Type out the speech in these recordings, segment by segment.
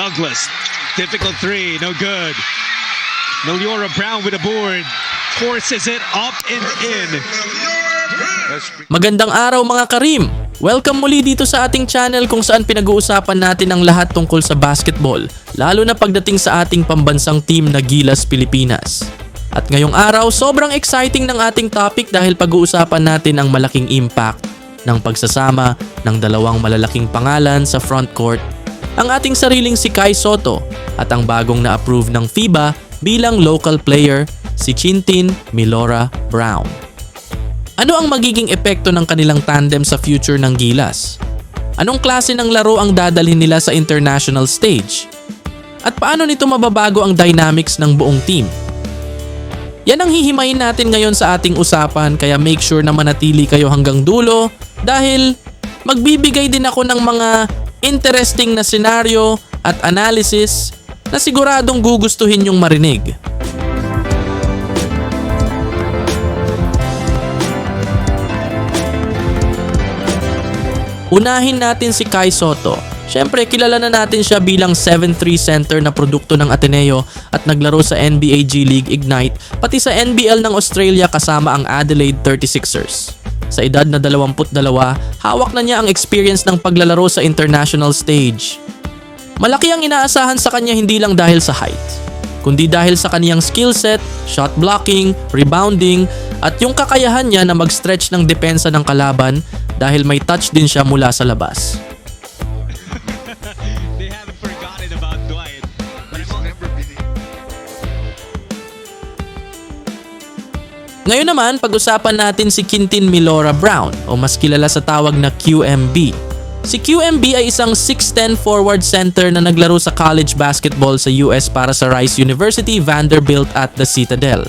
Douglas. Difficult three, no good. Meliora Brown with a board. Forces it up and in. Magandang araw mga Karim! Welcome muli dito sa ating channel kung saan pinag-uusapan natin ang lahat tungkol sa basketball, lalo na pagdating sa ating pambansang team na Gilas Pilipinas. At ngayong araw, sobrang exciting ng ating topic dahil pag-uusapan natin ang malaking impact ng pagsasama ng dalawang malalaking pangalan sa front court, ang ating sariling si Kai Soto at ang bagong na-approve ng FIBA bilang local player si Chintin Milora Brown. Ano ang magiging epekto ng kanilang tandem sa future ng Gilas? Anong klase ng laro ang dadalhin nila sa international stage? At paano nito mababago ang dynamics ng buong team? Yan ang hihimayin natin ngayon sa ating usapan kaya make sure na manatili kayo hanggang dulo dahil magbibigay din ako ng mga interesting na senaryo at analysis na siguradong gugustuhin yung marinig. Unahin natin si Kai Soto. Siyempre, kilala na natin siya bilang 7-3 center na produkto ng Ateneo at naglaro sa NBA G League Ignite pati sa NBL ng Australia kasama ang Adelaide 36ers. Sa edad na 22, hawak na niya ang experience ng paglalaro sa international stage. Malaki ang inaasahan sa kanya hindi lang dahil sa height, kundi dahil sa kaniyang skill set, shot blocking, rebounding, at yung kakayahan niya na mag-stretch ng depensa ng kalaban dahil may touch din siya mula sa labas. Ngayon naman, pag-usapan natin si Quintin Milora Brown o mas kilala sa tawag na QMB. Si QMB ay isang 6'10 forward center na naglaro sa college basketball sa US para sa Rice University, Vanderbilt at the Citadel.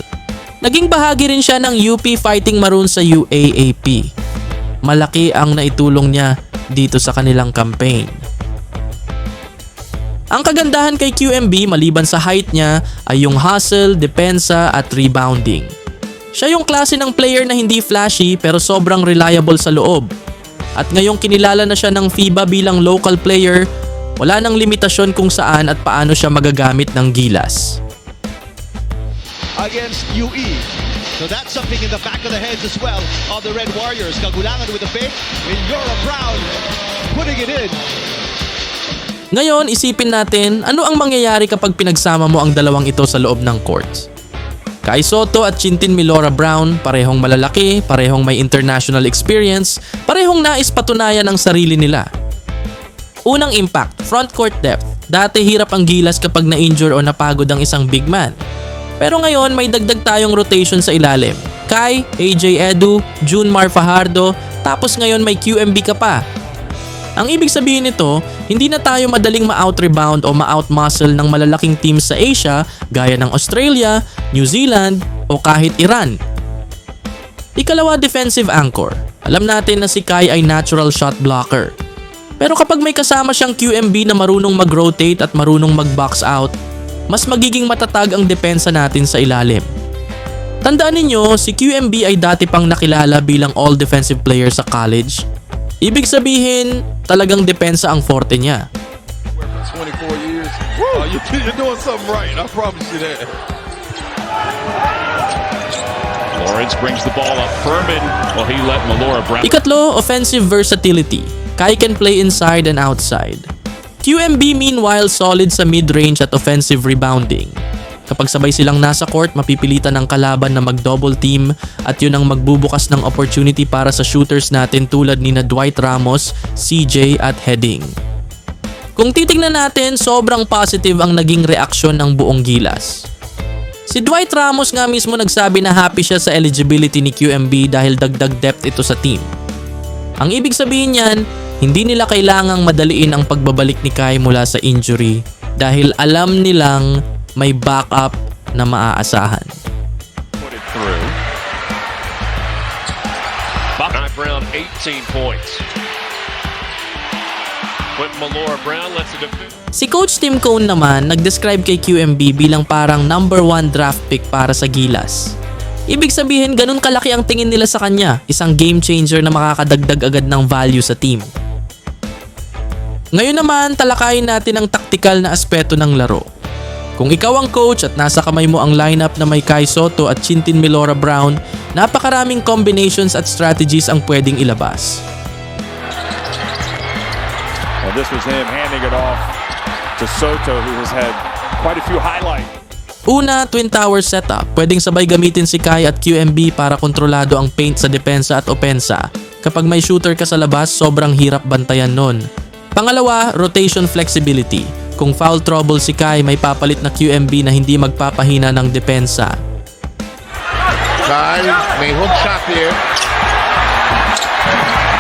Naging bahagi rin siya ng UP Fighting Maroons sa UAAP. Malaki ang naitulong niya dito sa kanilang campaign. Ang kagandahan kay QMB maliban sa height niya ay yung hustle, depensa at rebounding. Siya yung klase ng player na hindi flashy pero sobrang reliable sa loob. At ngayong kinilala na siya ng FIBA bilang local player, wala nang limitasyon kung saan at paano siya magagamit ng gilas. against UE. So that's something in the back of the heads as well of the Red Warriors. Kagulangan with the fake. Minyora Brown putting it in. Ngayon, isipin natin ano ang mangyayari kapag pinagsama mo ang dalawang ito sa loob ng court. Kai Soto at Chintin Milora Brown, parehong malalaki, parehong may international experience, parehong nais patunayan ang sarili nila. Unang impact, front court depth. Dati hirap ang gilas kapag na-injure o napagod ang isang big man. Pero ngayon may dagdag tayong rotation sa ilalim. Kai, AJ Edu, Junmar Fajardo, tapos ngayon may QMB ka pa. Ang ibig sabihin nito, hindi na tayo madaling ma-out-rebound o ma-out-muscle ng malalaking teams sa Asia gaya ng Australia, New Zealand o kahit Iran. Ikalawa, defensive anchor. Alam natin na si Kai ay natural shot blocker. Pero kapag may kasama siyang QMB na marunong mag-rotate at marunong mag-box out, mas magiging matatag ang depensa natin sa ilalim. Tandaan ninyo, si QMB ay dati pang nakilala bilang all defensive player sa college. Ibig sabihin, talagang depensa ang forte niya. for 24 years. Oh, you, you're doing something right. I promise you that. Lawrence brings the ball up. Furman, well, he let Melora Brown. Ikatlo, offensive versatility. Kai can play inside and outside. QMB meanwhile solid sa mid-range at offensive rebounding. Kapag sabay silang nasa court, mapipilitan ng kalaban na mag-double team at yun ang magbubukas ng opportunity para sa shooters natin tulad ni na Dwight Ramos, CJ at Heading. Kung titingnan natin, sobrang positive ang naging reaksyon ng buong gilas. Si Dwight Ramos nga mismo nagsabi na happy siya sa eligibility ni QMB dahil dagdag depth ito sa team. Ang ibig sabihin niyan, hindi nila kailangang madaliin ang pagbabalik ni Kai mula sa injury dahil alam nilang may backup na maaasahan. Brown, 18 points. Si Coach Tim Cone naman nag-describe kay QMB bilang parang number one draft pick para sa Gilas. Ibig sabihin ganun kalaki ang tingin nila sa kanya, isang game changer na makakadagdag agad ng value sa team. Ngayon naman, talakayin natin ang taktikal na aspeto ng laro. Kung ikaw ang coach at nasa kamay mo ang lineup na may Kai Soto at Chintin Milora Brown, napakaraming combinations at strategies ang pwedeng ilabas. And this was him handing it off to Soto, who has had quite a few highlights. Una, Twin Tower setup. Pwedeng sabay gamitin si Kai at QMB para kontrolado ang paint sa depensa at opensa. Kapag may shooter ka sa labas, sobrang hirap bantayan nun. Pangalawa, rotation flexibility. Kung foul trouble si Kai, may papalit na QMB na hindi magpapahina ng depensa. Kai, may hook shot here.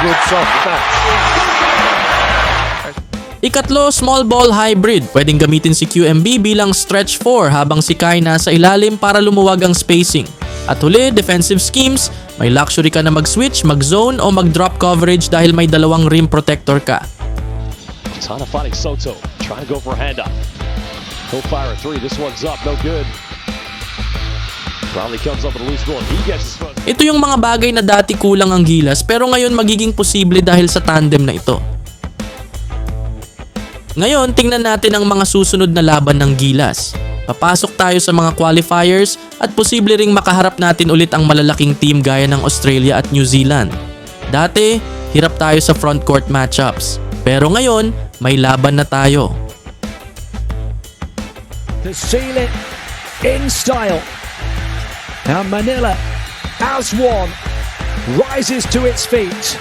Good soft touch. Ikatlo, small ball hybrid. Pwedeng gamitin si QMB bilang stretch 4 habang si Kai nasa ilalim para lumuwag ang spacing. At huli, defensive schemes. May luxury ka na mag-switch, mag-zone o mag-drop coverage dahil may dalawang rim protector ka. Tana finding Soto, trying to go for a handoff. He'll fire a three. This one's up, no good. Comes up loose ball. He gets. Ito yung mga bagay na dati kulang ang gilas pero ngayon magiging posible dahil sa tandem na ito. Ngayon, tingnan natin ang mga susunod na laban ng gilas. Papasok tayo sa mga qualifiers at posible ring makaharap natin ulit ang malalaking team gaya ng Australia at New Zealand. Dati, hirap tayo sa front court matchups. Pero ngayon, may laban na tayo. to seal in style. And Manila, as one, rises to its feet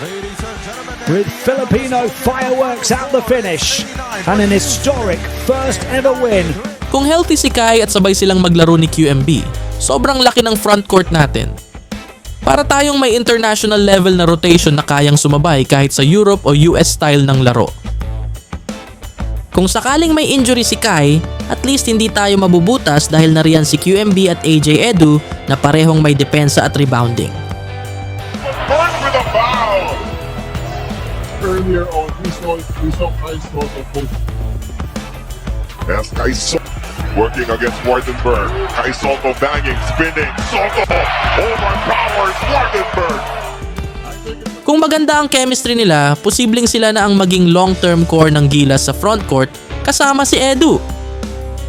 with Filipino fireworks at the finish and an historic first ever win Kung healthy si Kai at sabay silang maglaro ni QMB, sobrang laki ng front court natin. Para tayong may international level na rotation na kayang sumabay kahit sa Europe o US style ng laro. Kung sakaling may injury si Kai, at least hindi tayo mabubutas dahil nariyan si QMB at AJ Edu na parehong may depensa at rebounding. On, we saw, we saw Kai Soto post. That's Kai Soto working against Wardenberg. Kai Soto banging, spinning. Soto overpowers Wardenberg. Kung maganda ang chemistry nila, posibleng sila na ang maging long-term core ng Gilas sa front court kasama si Edu.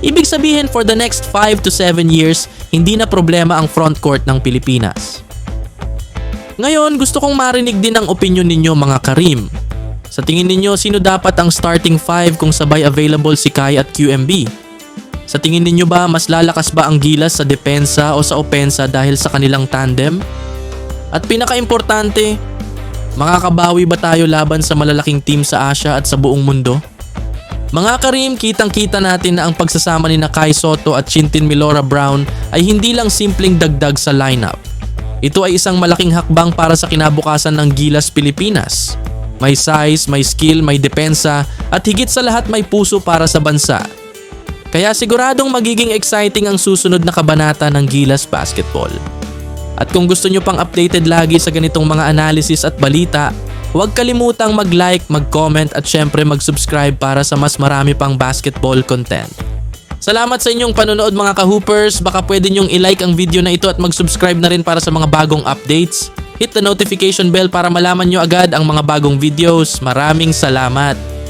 Ibig sabihin for the next 5 to 7 years, hindi na problema ang front court ng Pilipinas. Ngayon, gusto kong marinig din ang opinion ninyo mga Karim. Sa tingin ninyo, sino dapat ang starting 5 kung sabay available si Kai at QMB? Sa tingin ninyo ba, mas lalakas ba ang Gilas sa depensa o sa opensa dahil sa kanilang tandem? At pinaka-importante, Makakabawi ba tayo laban sa malalaking team sa Asia at sa buong mundo? Mga Karim, kitang-kita natin na ang pagsasama ni na Kai Soto at Chintin Milora Brown ay hindi lang simpleng dagdag sa lineup. Ito ay isang malaking hakbang para sa kinabukasan ng Gilas Pilipinas. May size, may skill, may depensa at higit sa lahat may puso para sa bansa. Kaya siguradong magiging exciting ang susunod na kabanata ng Gilas Basketball. At kung gusto nyo pang updated lagi sa ganitong mga analysis at balita, huwag kalimutang mag-like, mag-comment at syempre mag-subscribe para sa mas marami pang basketball content. Salamat sa inyong panonood mga ka-hoopers. Baka pwede nyong i-like ang video na ito at mag-subscribe na rin para sa mga bagong updates. Hit the notification bell para malaman nyo agad ang mga bagong videos. Maraming salamat!